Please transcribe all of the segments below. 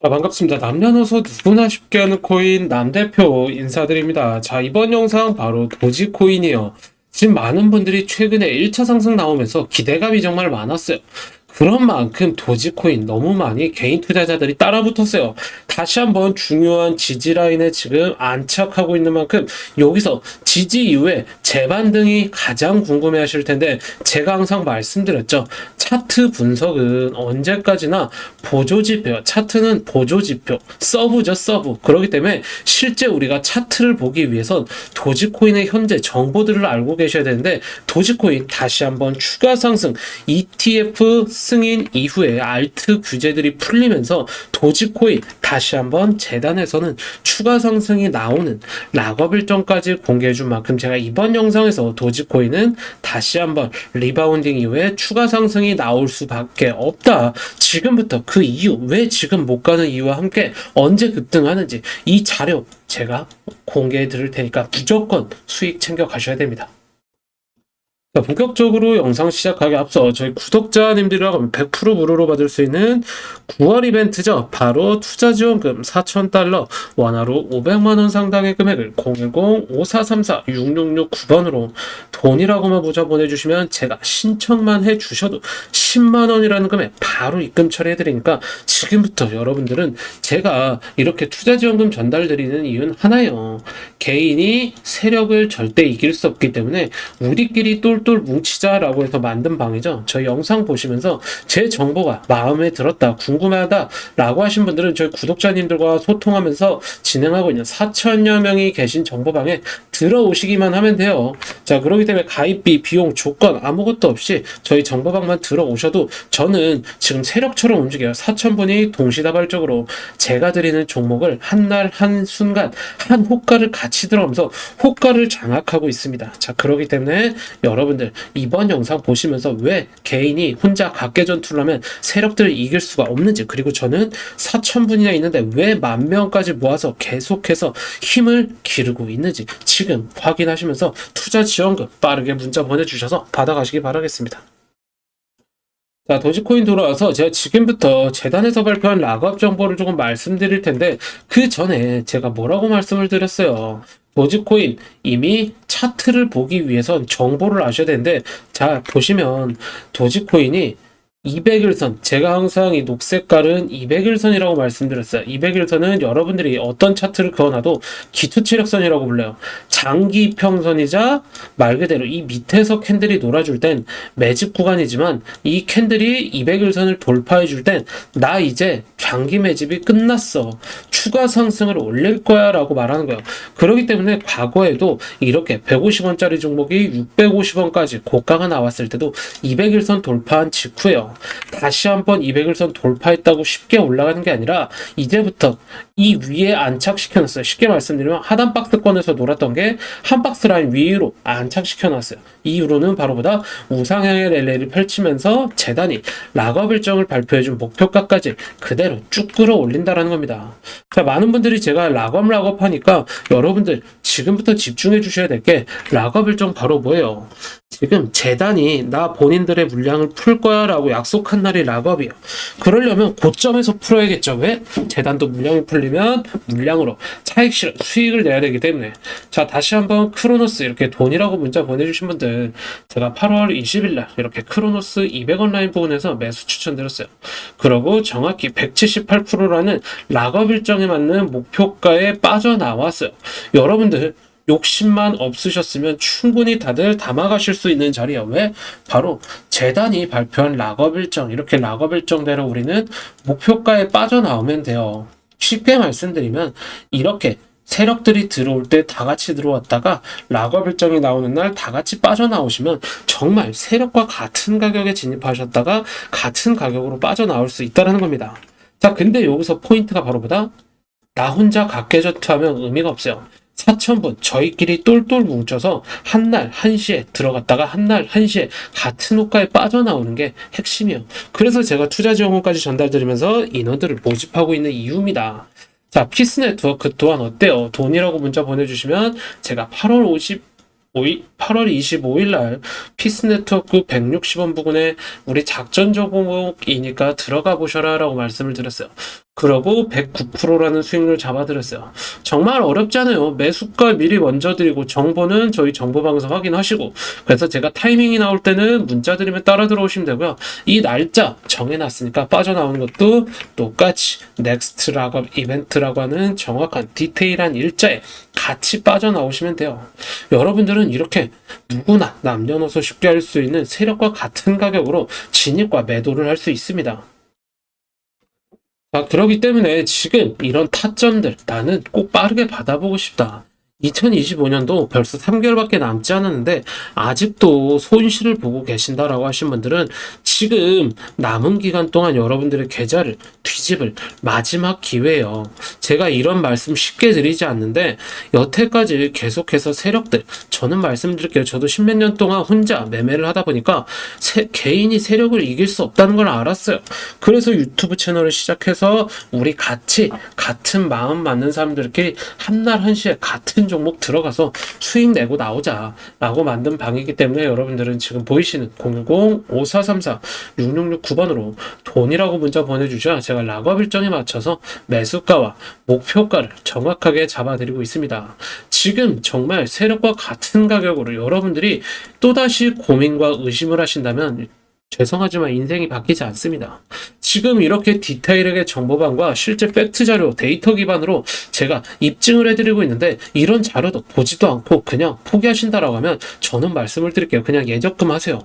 자, 반갑습니다. 남녀노소 누구나 쉽게 하는 코인 남대표 인사드립니다. 자, 이번 영상 바로 도지코인이에요. 지금 많은 분들이 최근에 1차 상승 나오면서 기대감이 정말 많았어요. 그런 만큼 도지코인 너무 많이 개인 투자자들이 따라붙었어요. 다시 한번 중요한 지지 라인에 지금 안착하고 있는 만큼 여기서 지지 이후에 재반등이 가장 궁금해 하실 텐데 제가 항상 말씀드렸죠. 차트 분석은 언제까지나 보조지표, 차트는 보조지표, 서브죠, 서브. 그렇기 때문에 실제 우리가 차트를 보기 위해선 도지코인의 현재 정보들을 알고 계셔야 되는데 도지코인 다시 한번 추가 상승, ETF 승인 이후에 알트 규제들이 풀리면서 도지코인 다시 한번 재단에서는 추가 상승이 나오는 락업 일정까지 공개해 준 만큼 제가 이번 영상에서 도지코인은 다시 한번 리바운딩 이후에 추가 상승이 나올 수밖에 없다. 지금부터 그 이유, 왜 지금 못 가는 이유와 함께 언제 급등하는지 이 자료 제가 공개해 드릴 테니까 무조건 수익 챙겨 가셔야 됩니다. 자, 본격적으로 영상 시작하기 앞서 저희 구독자님들이라고 100% 무료로 받을 수 있는 9월 이벤트죠. 바로 투자 지원금 4,000달러, 원화로 500만원 상당의 금액을 010-5434-6669번으로 돈이라고만 문자 보내주시면 제가 신청만 해주셔도 10만원이라는 금액 바로 입금 처리해드리니까 지금부터 여러분들은 제가 이렇게 투자 지원금 전달드리는 이유는 하나예요. 개인이 세력을 절대 이길 수 없기 때문에 우리끼리 똘똘 뭉치자라고 해서 만든 방이죠. 저 영상 보시면서 제 정보가 마음에 들었다, 궁금하다 라고 하신 분들은 저희 구독자님들과 소통하면서 진행하고 있는 4천여 명이 계신 정보방에 들어오시기만 하면 돼요. 자, 그렇기 때문에 가입비, 비용, 조건 아무것도 없이 저희 정보방만 들어오셔도 저는 지금 세력처럼 움직여요. 4천분이 동시다발적으로 제가 드리는 종목을 한 날 한 순간 한 호가를 같이 들어가면서 호가를 장악하고 있습니다. 자, 그렇기 때문에 여러분 들 이번 영상 보시면서 왜 개인이 혼자 각계 전투를 하면 세력들을 이길 수가 없는지 그리고 저는 4천분이나 있는데 왜 만 명까지 모아서 계속해서 힘을 기르고 있는지 지금 확인하시면서 투자 지원금 빠르게 문자 보내주셔서 받아가시기 바라겠습니다. 자, 도지코인 돌아와서 제가 지금부터 재단에서 발표한 락업 정보를 조금 말씀드릴 텐데 그 전에 제가 뭐라고 말씀을 드렸어요. 도지코인 이미 차트를 보기 위해선 정보를 아셔야 되는데 자, 보시면 도지코인이 200일선 제가 항상 이 녹색깔은 200일선이라고 말씀드렸어요. 200일선은 여러분들이 어떤 차트를 그어놔도 기초체력선이라고 불러요. 장기 평선이자 말 그대로 이 밑에서 캔들이 놀아줄 땐 매집 구간이지만 이 캔들이 200일선을 돌파해 줄 땐 나 이제 장기 매집이 끝났어. 추가 상승을 올릴 거야 라고 말하는 거예요. 그렇기 때문에 과거에도 이렇게 150원짜리 종목이 650원까지 고가가 나왔을 때도 200일선 돌파한 직후에요. 다시 한번 200일선 돌파했다고 쉽게 올라가는 게 아니라 이제부터 이 위에 안착시켜 놨어요. 쉽게 말씀드리면 하단 박스권에서 놀았던 게 한 박스 라인 위로 안착시켜 놨어요. 이후로는 바로보다 우상향의 랠리를 펼치면서 재단이 락업 일정을 발표해 준 목표가까지 그대로 쭉 끌어올린다라는 겁니다. 자, 많은 분들이 제가 락업 락업 하니까 여러분들 지금부터 집중해 주셔야 될 게 락업 일정 바로 뭐예요? 지금 재단이 나 본인들의 물량을 풀 거야 라고 약속한 날이 락업이에요. 그러려면 고점에서 풀어야겠죠. 왜? 재단도 물량이 풀리면 물량으로 차익 실 수익을 내야 되기 때문에. 자, 다시 한번 크로노스 이렇게 돈이라고 문자 보내주신 분들 제가 8월 20일 날 이렇게 크로노스 200원 라인 부분에서 매수 추천드렸어요. 그러고 정확히 178%라는 락업 일정에 맞는 목표가에 빠져나왔어요. 여러분들 욕심만 없으셨으면 충분히 다들 담아가실 수 있는 자리야. 왜? 바로 재단이 발표한 락업 일정, 이렇게 락업 일정대로 우리는 목표가에 빠져나오면 돼요. 쉽게 말씀드리면, 이렇게 세력들이 들어올 때 다 같이 들어왔다가 락업 일정이 나오는 날 다 같이 빠져나오시면 정말 세력과 같은 가격에 진입하셨다가 같은 가격으로 빠져나올 수 있다는 겁니다. 자, 근데 여기서 포인트가 바로 보다 나 혼자 각계전투하면 의미가 없어요. 4천분 저희끼리 똘똘 뭉쳐서 한날 1시에 들어갔다가 한날 1시에 같은 호가에 빠져나오는 게 핵심이에요. 그래서 제가 투자 지원금까지 전달드리면서 인원들을 모집하고 있는 이유입니다. 자, 피스 네트워크 또한 어때요? 돈이라고 문자 보내주시면 제가 8월 50 5일, 8월 25일 날 피스 네트워크 160원 부근에 우리 작전 종목이니까 들어가 보셔라 라고 말씀을 드렸어요. 그러고 109%라는 수익률 잡아드렸어요. 정말 어렵지 않아요. 매수가 미리 먼저 드리고 정보는 저희 정보방에서 확인하시고 그래서 제가 타이밍이 나올 때는 문자 드리면 따라 들어오시면 되고요. 이 날짜 정해놨으니까 빠져나오는 것도 똑같이 넥스트 락업 이벤트라고 하는 정확한 디테일한 일자에 같이 빠져나오시면 돼요. 여러분들은 이렇게 누구나 남녀노소 쉽게 할 수 있는 세력과 같은 가격으로 진입과 매도를 할 수 있습니다. 자, 그러기 때문에 지금 이런 타점들 나는 꼭 빠르게 받아보고 싶다. 2025년도 벌써 3개월밖에 남지 않았는데 아직도 손실을 보고 계신다라고 하신 분들은 지금 남은 기간 동안 여러분들의 계좌를 뒤집을 마지막 기회예요. 제가 이런 말씀 쉽게 드리지 않는데 여태까지 계속해서 세력들 저는 말씀드릴게요. 저도 십몇 년 동안 혼자 매매를 하다 보니까 세- 개인이 세력을 이길 수 없다는 걸 알았어요. 그래서 유튜브 채널을 시작해서 우리 같이 같은 마음 맞는 사람들끼리 한날 한시에 같은 종목 들어가서 수익 내고 나오자라고 만든 방이기 때문에 여러분들은 지금 보이시는 010-5434-6669번으로 돈이라고 문자 보내주셔야 제가 락업 일정에 맞춰서 매수가와 목표가를 정확하게 잡아드리고 있습니다. 지금 정말 세력과 같은 가격으로 여러분들이 또다시 고민과 의심을 하신다면 죄송하지만 인생이 바뀌지 않습니다. 지금 이렇게 디테일하게 정보방과 실제 팩트 자료, 데이터 기반으로 제가 입증을 해드리고 있는데 이런 자료도 보지도 않고 그냥 포기하신다라고 하면 저는 말씀을 드릴게요. 그냥 예적금 하세요.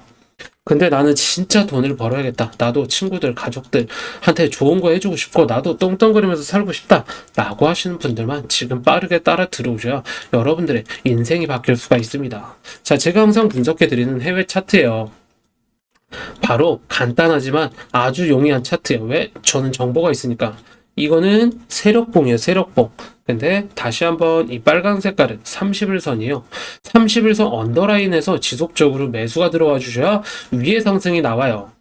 근데 나는 진짜 돈을 벌어야겠다. 나도 친구들, 가족들한테 좋은 거 해주고 싶고, 나도 똥똥거리면서 살고 싶다. 라고 하시는 분들만 지금 빠르게 따라 들어오셔야 여러분들의 인생이 바뀔 수가 있습니다. 자, 제가 항상 분석해 드리는 해외 차트예요. 바로 간단하지만 아주 용이한 차트예요. 왜? 저는 정보가 있으니까. 이거는 세력봉이에요, 세력봉. 근데 다시 한번 이 빨간 색깔은 30일선이에요. 30일선 언더라인에서 지속적으로 매수가 들어와 주셔야 위에 상승이 나와요.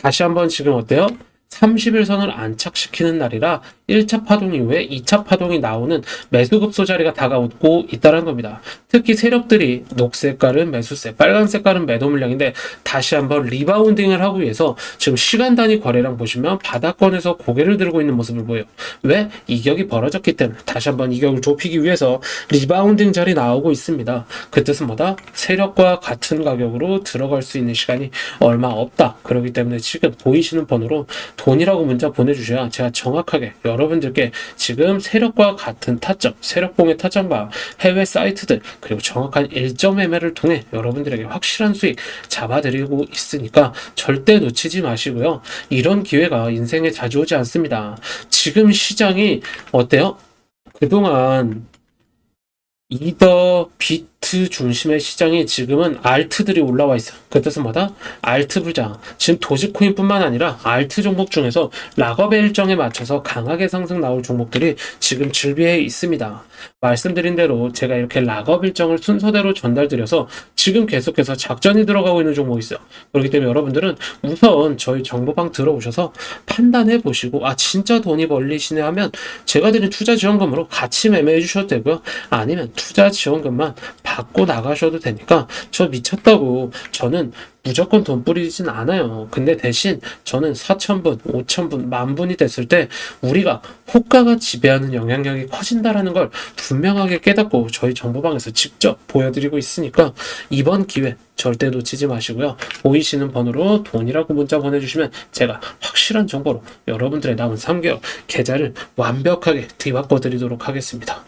다시 한번 지금 어때요? 30일선을 안착시키는 날이라 1차 파동 이후에 2차 파동이 나오는 매수급소 자리가 다가오고 있다는 겁니다. 특히 세력들이 녹색깔은 매수세, 빨간 색깔은 매도 물량인데 다시 한번 리바운딩을 하기 위해서 지금 시간 단위 거래량 보시면 바닥권에서 고개를 들고 있는 모습을 보여요. 왜? 이격이 벌어졌기 때문에 다시 한번 이격을 좁히기 위해서 리바운딩 자리 나오고 있습니다. 그 뜻은 뭐다? 세력과 같은 가격으로 들어갈 수 있는 시간이 얼마 없다. 그렇기 때문에 지금 보이시는 번호로 돈이라고 문자 보내주셔야 제가 정확하게 여러분들께 지금 세력과 같은 타점, 세력봉의 타점과 해외 사이트들 그리고 정확한 일점 매매를 통해 여러분들에게 확실한 수익 잡아드리고 있으니까 절대 놓치지 마시고요. 이런 기회가 인생에 자주 오지 않습니다. 지금 시장이 어때요? 그동안 이더 비트 중심의 시장이 지금은 알트들이 올라와 있어요. 그 뜻은 뭐다? 알트 부장. 지금 도지코인뿐만 아니라 알트 종목 중에서 락업의 일정에 맞춰서 강하게 상승 나올 종목들이 지금 즐비해 있습니다. 말씀드린 대로 제가 이렇게 락업 일정을 순서대로 전달드려서 지금 계속해서 작전이 들어가고 있는 종목이 있어요. 그렇기 때문에 여러분들은 우선 저희 정보방 들어오셔서 판단해 보시고 아 진짜 돈이 벌리시네 하면 제가 드린 투자 지원금으로 같이 매매해 주셔도 되고요. 아니면 투자 지원금만 받고 나가셔도 되니까 저 미쳤다고 저는 무조건 돈 뿌리진 않아요. 근데 대신 저는 4천분, 5천분, 만분이 됐을 때 우리가 호가가 지배하는 영향력이 커진다라는 걸 분명하게 깨닫고 저희 정보방에서 직접 보여드리고 있으니까 이번 기회 절대 놓치지 마시고요. 보이시는 번호로 돈이라고 문자 보내주시면 제가 확실한 정보로 여러분들의 남은 3개월 계좌를 완벽하게 뒤바꿔 드리도록 하겠습니다.